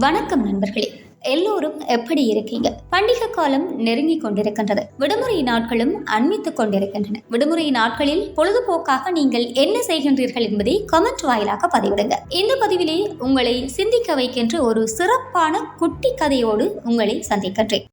வணக்கம் நண்பர்களே. எல்லோரும் எப்படி இருக்கீங்க? பண்டிகை காலம் நெருங்கி கொண்டிருக்கின்றது. விடுமுறை நாட்களும் அண்மித்துக் கொண்டிருக்கின்றன. விடுமுறை நாட்களில் பொழுதுபோக்காக நீங்கள் என்ன செய்கின்றீர்கள் என்பதை கமெண்ட் வாயிலாக பதிவிடுங்க. இந்த பதிவிலே உங்களை சிந்திக்க வைக்கின்ற ஒரு சிறப்பான குட்டி கதையோடு உங்களை சந்திக்கின்றேன்.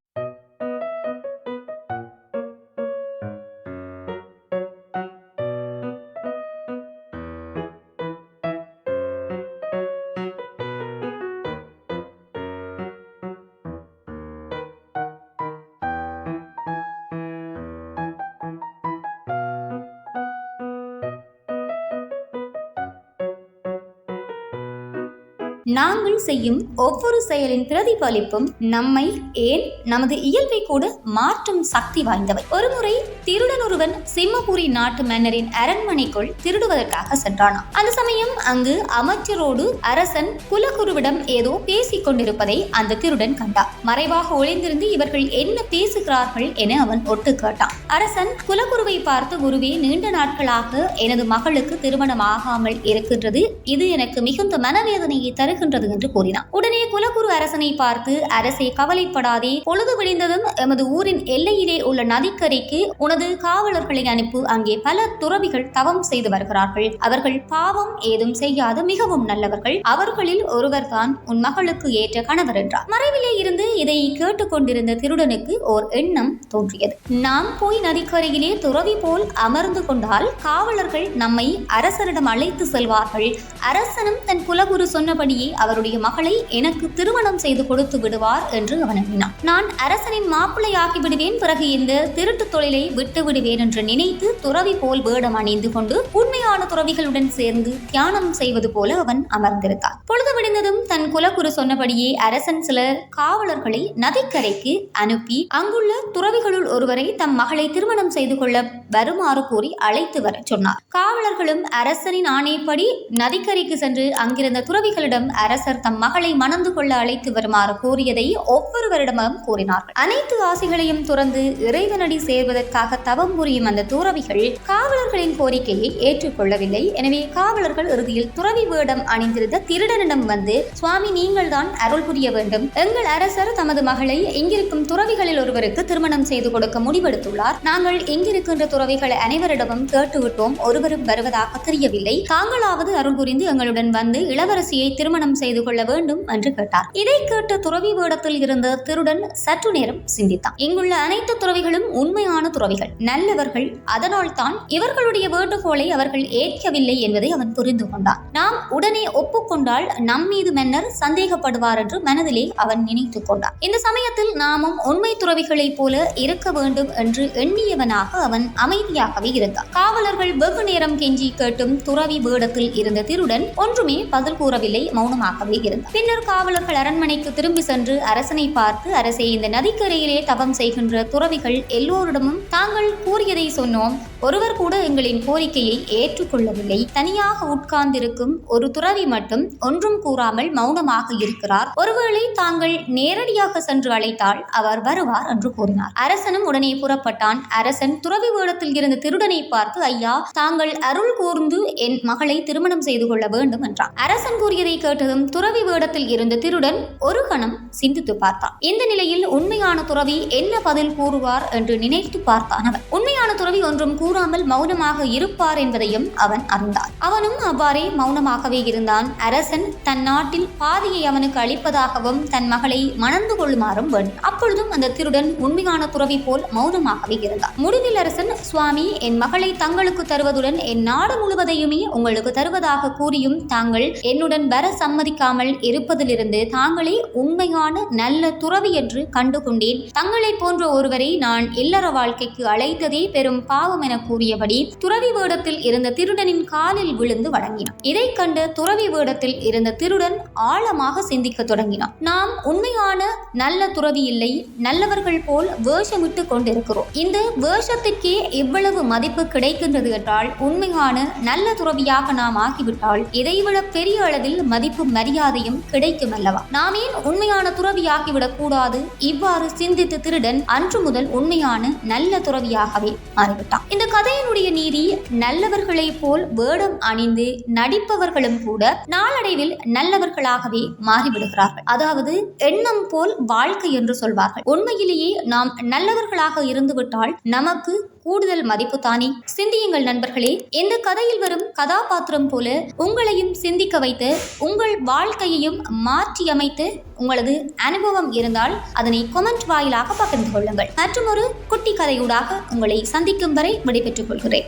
நாங்கள் செய்யும் ஒவ்வொரு செயலின் பிரதிபலிப்பும் நம்மை ஏன் நமது இயல்பை கூட மாற்றும் சக்தி வாய்ந்தவை. ஒருமுறை திருடன் ஒருவன் சிம்மபுரி நாட்டு மன்னரின் அரண்மனைக்குள் திருடுவதற்காக சென்றானாம். அந்த சமயம் அங்கு அமைச்சரோடு அரசன் குலகுருவிடம் ஏதோ பேசிக் கொண்டிருப்பதை அந்த திருடன் கண்டான். மறைவாக ஒளிந்திருந்து இவர்கள் என்ன பேசுகிறார்கள் என அவன் ஒட்டு கேட்டான். அரசன் குலகுருவை பார்த்து குருவே நீண்ட நாட்களாக எனது மகளுக்கு திருமணம் ஆகாமல் இருக்கின்றது. இது எனக்கு மிகுந்த மனவேதனையை தருகின்றது என்று கூறினார். உடனே குலகுரு அரசனை பார்த்து அரசே கவலைப்படாதே. பொழுது விடிந்ததும் எமது ஊரின் எல்லையிலே உள்ள நதிக்கரைக்கு உனது காவலர்களை அனுப்பு. அங்கே பல துறவிகள் தவம் செய்து வருகிறார்கள். அவர்கள் பாவம் ஏதும் செய்யாத. மிகவும் நல்லவர்கள். அவர்களில் ஒருவர்தான் உன் மகளுக்கு ஏற்ற கணவர் என்றார். மறைவிலே இருந்து இதை கேட்டுக்கொண்டிருந்த திருடனுக்கு ஓர் எண்ணம் தோன்றியது. நாம் போய் நதிக்கரையிலே துறவி போல் அமர்ந்து கொண்டால் காவலர்கள் நம்மை அரசரிடம் அழைத்து செல்வார்கள். அரசனும் தன் குலகுரு சொன்னபடியே அவருடைய மகளை எனக்கு திருமணம் செய்து கொடுத்து விடுவார் என்று அவன் எண்ணினான் நான் அரசனின் மாப்பிள்ளையாகி விடுவேன் பிறகு இந்த திருட்டு தொழிலை விட்டு விடுவேன் என்று நினைத்து துறவி போல் வேடம் அணிந்து கொண்டு உண்மையான துறவிகளுடன் சேர்ந்து தியானம் செய்வது போல அவன் அமர்ந்திருந்தான். பொழுது விடிந்ததும் தன் குலகுரு சொன்னபடியே அரசன் சில காவலர்களை நதிக்கரைக்கு அனுப்பி அங்குள்ள துறவிகளுள் ஒருவரை தம் மகளை திருமணம் செய்து கொள்ள வருமாறு கூறி அழைத்து வர சொன்னார். காவலர்களும் அரசனின் ஆணைப்படி நதிக்கரைக்கு சென்று அங்கிருந்த துறவிகளிடம் அரசர் தம் மகளை மணந்து கொள்ள அழைத்து வருமாறு கூறியதை ஒவ்வொருவரிடமும் கூறினார்கள். அனைத்து ஆசைகளையும் துறந்து இறைவனடி சேர்வதற்காக தவம் புரியும் அந்த துறவிகள் காவலர்களின் கோரிக்கையை ஏற்றுக்கொள்ளவில்லை. எனவே காவலர்கள் இறுதியில் துறவி வேடம் அணிந்திருந்த திருடனிடம் வந்து சுவாமி நீங்கள் தான் அருள் புரிய வேண்டும். எங்கள் அரசர் தமது மகளை இங்கிருக்கும் துறவிகளில் ஒருவருக்கு திருமணம் செய்து கொடுக்க முடிவெடுத்துள்ளார். நாங்கள் இங்கிருக்கின்ற துறவிகள் அனைவரிடமும் கேட்டுவிட்டோம். ஒருவரும் வருவதாக தெரியவில்லை. தாங்களாவது அருள் புரிந்து எங்களுடன் வந்து இளவரசியை திருமணம் செய்து கொள்ள வேண்டும் என்று கேட்டார். இதை கேட்ட துறவி வேடத்தில் இருந்த திருடன் சற்று நேரம் சிந்தித்தான். இங்குள்ள அனைத்து துறவிகளும் உண்மையான துறவிகள். நல்லவர்கள் அதனால் தான் இவர்களுடைய வேண்டுகோளை அவர்கள் ஏற்கவில்லை என்பதை அவன் புரிந்து கொண்டான். நாம் உடனே ஒப்புக்கொண்டால் நம் மீது மன்னர் சந்தேகப்படுவார் என்று மனதிலே அவன் நினைத்துக் கொண்டான். இந்த சமயத்தில் நாமும் உண்மை துறவிகளைப் போல இருக்க வேண்டும் என்று எண்ணியவனாக அவன் அமைதியாகவே இருந்தான். காவலர்கள் வெகு நேரம் கெஞ்சி கேட்டும் துறவி வேடத்தில் இருந்த திருடன் ஒன்றுமே பதில் கூறவில்லை மௌனமாகவே இருந்தார் பின்னர் காவலர்கள் அரண்மனைக்கு திரும்பி சென்று அரசனை பார்த்து அரசே இந்த நதிக்கரையிலே தவம் செய்கின்ற துறவிகள் எல்லோரிடமும் தாங்கள் கூறியதை சொன்னோம். ஒருவர் கூட எங்களின் கோரிக்கையை ஏற்றுக்கொள்ளவில்லை. தனியாக உட்கார்ந்திருக்கும் ஒரு துறவி மட்டும் ஒன்றும் கூறாமல் மௌனமாக இருக்கிறார். ஒருவேளை தாங்கள் நேரடியாக சென்று அழைத்தால் அவர் வருவார் என்று கூறினார். அரசனும் உடனே புறப்பட்டான். அரசன் துறவி வேடத்தில் இருந்த திருடனை பார்த்து ஐயா தாங்கள் அருள் கூர்ந்து என் மகளை திருமணம் செய்து கொள்ள வேண்டும் என்றான். அரசன் கூறியதை கேட்டதும் துறவி வேடத்தில் இருந்த திருடன் ஒரு கணம் சிந்தித்து பார்த்தான். இந்த நிலையில் உண்மையான துறவி என்ன பதில் கூறுவார் என்று நினைத்து பார்த்தான் அவன். உண்மையான துறவி ஒன்றும் கூறாமல் மௌனமாக இருப்பார் என்பதையும் அவன் அறிந்தான். அவனும் அவ்வாறே மௌனமாகவே இருந்தான். அரசன் தன் நாட்டில் பாதியை அவனுக்கு அளிப்பதாகவும் தன் மகளை மணந்து கொள்ளுமாறும் வேண்டும் அப்பொழுதும் அந்த திருடன் உண்மையான துறவி போல் மௌனமாகவே இருந்தான். முடிவில் அரசன் சுவாமி என் மகளை தங்களுக்கு தருவதுடன் என் நாடு முழுவதையுமே உங்களுக்கு தருவதாக கூறியும் தாங்கள் என்னுடன் வரச சம்மதிக்காமல் இருப்பதிலிருந்து தாங்களே உண்மையான நல்ல துறவி என்று கண்டுகொண்டேன். தங்களை போன்ற ஒருவரை நான் இல்லற வாழ்க்கைக்கு அழைத்ததே பெரும் பாவம் என கூறியபடி துறவி வேடத்தில் இருந்த திருடனின் காலில் விழுந்து வணங்கினான். இதைக் கண்டு துறவி வேடத்தில் இருந்த திருடன் ஆழமாக சிந்திக்க தொடங்கினான். நாம் உண்மையான நல்ல துறவி இல்லை நல்லவர்கள் போல் வேஷமிட்டு கொண்டிருக்கிறோம். இந்த வேஷத்திற்கே இவ்வளவு மதிப்பு கிடைக்கின்றது என்றால் உண்மையான நல்ல துறவியாக நாம் ஆகிவிட்டால் இதைவிட பெரிய அளவில் மதிப்பு மரியாதையும் கிடைக்கும் அல்லவா நாம் ஏன் உண்மையான துறவியாகிவிடக் கூடாது? இவ்வாறு சிந்தித்து திருடன் அன்று முதல் உண்மையான நல்ல துறவியாகவே மாறிவிட்டான். இந்த கதையினுடைய நீதி நல்லவர்களைப் போல் வேடம் அணிந்து நடிப்பவர்களும் கூட நாளடைவில் நல்லவர்களாகவே மாறிவிடுகிறார்கள். அதாவது எண்ணம் போல் வாழ்க்கை என்று சொல்வார்கள். உண்மையிலேயே நாம் நல்லவர்களாக இருந்துவிட்டால் நமக்கு கூடுதல் மதிப்பு தானே? சிந்தியுங்கள் நண்பர்களே இந்த கதையில் வரும் கதாபாத்திரம் போல உங்களையும் சிந்திக்க வைத்து உங்கள் வாழ்க்கையையும் மாற்றி அமைத்து உங்களது அனுபவம் இருந்தால் அதனை கொமெண்ட் வாயிலாக பகிர்ந்து கொள்ளுங்கள். மற்றும் ஒரு குட்டி கதையூடாக உங்களை சந்திக்கும் வரை விடைபெற்றுக் கொள்கிறேன்.